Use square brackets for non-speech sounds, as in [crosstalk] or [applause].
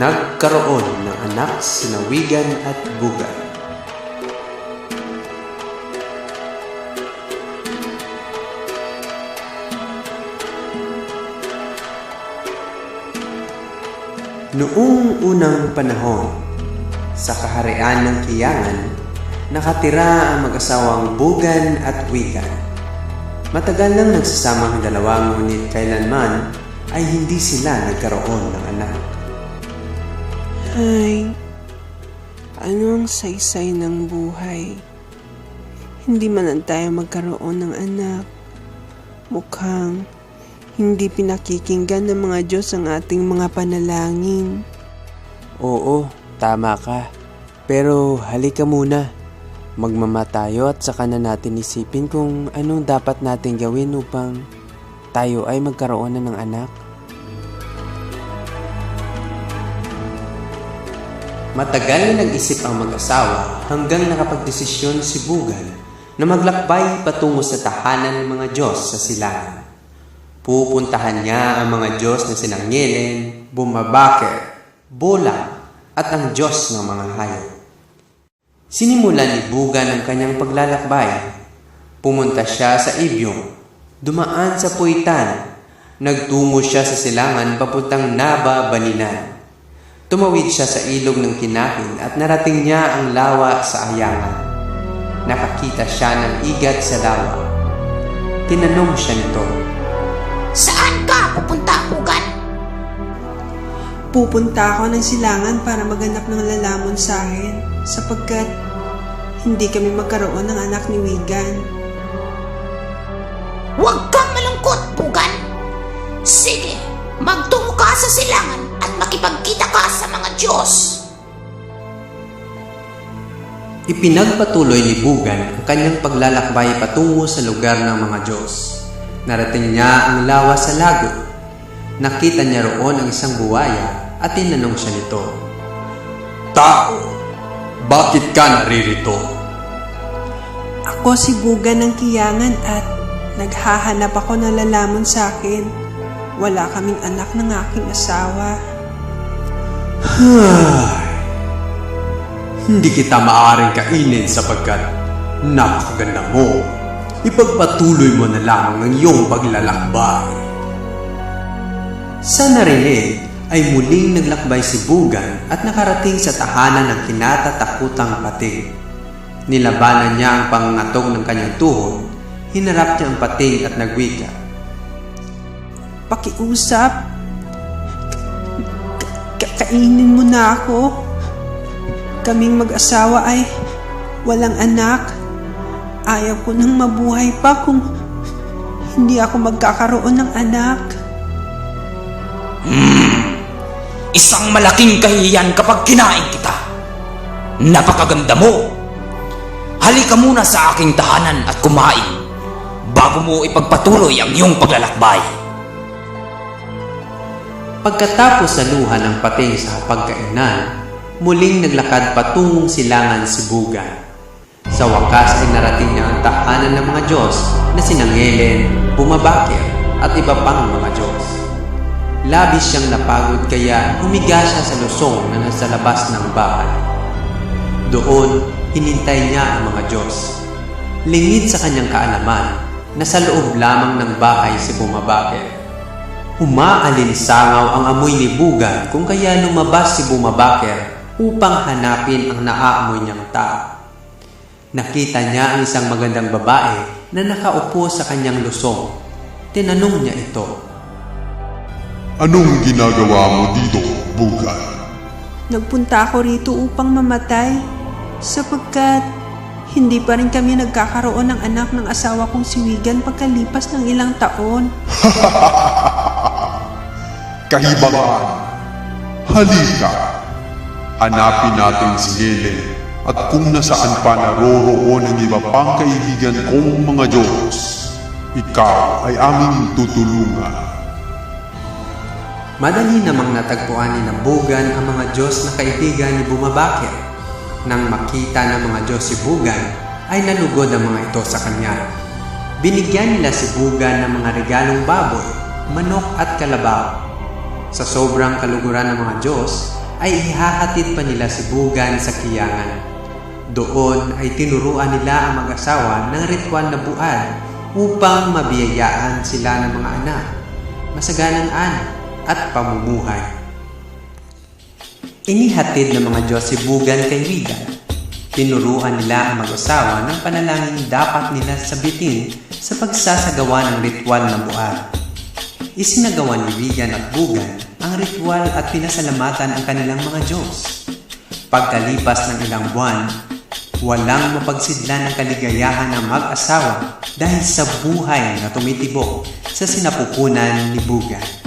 Nagkaroon ng anak sina Wigan at Bugan. Noong unang panahon, sa kaharian ng Kiyangan, nakatira ang mag-asawang Bugan at Wigan. Matagal nang nagsasama ang dalawa ngunit kailanman ay hindi sila nagkaroon ng anak. Ay, ano ang saysay ng buhay? Hindi man tayo magkaroon ng anak. Mukhang hindi pinakikinggan ng mga Diyos ang ating mga panalangin. Oo, tama ka. Pero halika muna. Magmama tayo at saka na natin isipin kung anong dapat natin gawin upang tayo ay magkaroon na ng anak. Matagal na nag-isip ang mag-asawa hanggang nakapagdesisyon si Bugan na maglakbay patungo sa tahanan ng mga Diyos sa silangan. Pupuntahan niya ang mga Diyos na sinangilen, bumabaker, bola, at ang Diyos ng mga hayop. Sinimulan ni Bugan ang kanyang paglalakbay. Pumunta siya sa Ibyong, dumaan sa Puitan, nagtungo siya sa silangan papuntang Naba, Baninan. Tumawid siya sa ilog ng Kinahin at narating niya ang lawa sa Ayangan. Nakakita siya ng igat sa lawa. Tinanong siya nito, Saan ka pupunta, Pugan? Pupunta ako ng silangan para maganap ng lalamon sa akin sapagkat hindi kami magkaroon ng anak ni Wigan. Huwag kang malungkot, Pugan. Sige, magtungo ka sa silangan at makipagkita ka Ipinagpatuloy ni Bugan ang kanyang paglalakbay patungo sa lugar ng mga Diyos. Narating niya ang lawa sa lago. Nakita niya roon ang isang buwaya at tinanong siya nito. Tao, bakit ka naririto? Ako si Bugan ng Kiyangan at naghahanap ako ng lalamon sa akin. Wala kaming anak ng aking asawa. Hindi kita maaaring kainin sapagkat napakaganda mo. Ipagpatuloy mo na lamang ang iyong paglalakbay. Sa narinig ay muling naglakbay si Bugan at nakarating sa tahanan ng kinatatakutang pating. Nilabanan niya ang pangangatog ng kanyang tuhod, hinarap niya ang pating at nagwika. Pakiusap. Ka- kainin mo na ako. Kaming mag-asawa ay walang anak. Ayaw ko nang mabuhay pa kung hindi ako magkakaroon ng anak. Isang malaking kahihiyan kapag kinain kita. Napakaganda mo. Halika muna sa aking tahanan at kumain bago mo ipagpatuloy ang iyong paglalakbay. Pagkatapos sa luha ng pating sa pagkainan, muling naglakad patungong silangan si Bugan. Sa wakas ay narating niya ang tahanan ng mga Diyos na sinangelen, bumabakir at iba pang mga Diyos. Labis siyang napagod kaya humiga siya sa lusong na nasa labas ng bahay. Doon, hinintay niya ang mga Diyos. Lingid sa kanyang kaalaman na sa loob lamang ng bahay si bumabakir. Umaalinsangaw ang amoy ni Bugan kung kaya lumabas si Bumabaker upang hanapin ang naaamoy niyang tao. Nakita niya ang isang magandang babae na nakaupo sa kanyang lusong. Tinanong niya ito. Anong ginagawa mo dito, Bugan? Nagpunta ako rito upang mamatay sapagkat hindi pa rin kami nagkakaroon ng anak ng asawa kong si Wigan pagkalipas ng ilang taon. [laughs] Kahibangan! Halika! Hanapin natin si Helen at kung nasaan pa naroroon ang iba pang kaibigan kong mga Diyos, ikaw ay aming tutulungan. Madali namang natagpuan ni Bugan ang mga Diyos na kaibigan ni Bumabakir. Nang makita ng mga Diyos si Bugan, ay nalugod ang mga ito sa kanya. Binigyan nila si Bugan ng mga regalong baboy, manok at kalabaw. Sa sobrang kaluguran ng mga Diyos, ay ihahatid pa nila si Bugan sa kiyangan. Doon ay tinuruan nila ang mag-asawa ng ritual na buad upang mabiyayaan sila ng mga anak, masaganang anak at pamumuhay. Inihatid ng mga Diyos si Bugan kay Regan. Tinuruan nila ang mag-asawa ng panalangin dapat nila sabitin sa pagsasagawa ng ritual na buad. Isinagawa ni Regan at Bugan ang ritual at pinasalamatan ang kanilang mga Diyos. Pagkalipas ng ilang buwan, walang mapagsidlan ng kaligayahan ng mag-asawa dahil sa buhay na tumitibok sa sinapupunan ni Bugan.